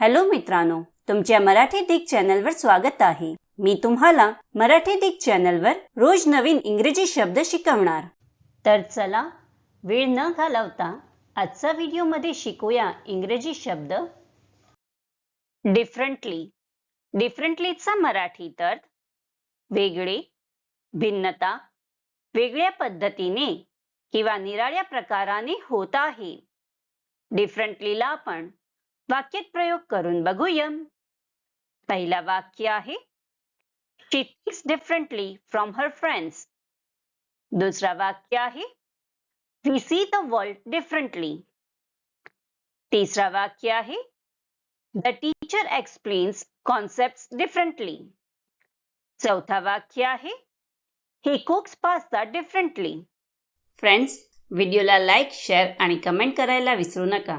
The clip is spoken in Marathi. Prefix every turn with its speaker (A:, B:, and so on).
A: हॅलो मित्रांनो तुमच्या मराठी दिग चॅनलवर स्वागत आहे. मी तुम्हाला मराठी दिग चॅनलवर रोज नवीन इंग्रजी शब्द शिकवणार. तर चला वेळ न घालवता आजचा व्हिडिओमध्ये शिकूया इंग्रजी शब्द. डिफरंटली डिफरंटलीचा मराठीत अर्थ वेगळे भिन्नता वेगळ्या पद्धतीने किंवा निराळ्या प्रकाराने होत आहे. डिफरंटलीला आपण वाक्यात प्रयोग करून बघूया पहिला वाक्य आहे she thinks differently from her friends दुसरा वाक्य आहे we see the world differently तिसरा वाक्य आहे the teacher explains concept differently चौथा वाक्य आहे he cooks pasta differently friends व्हिडिओला लाईक शेअर आणि कमेंट करायला विसरू नका.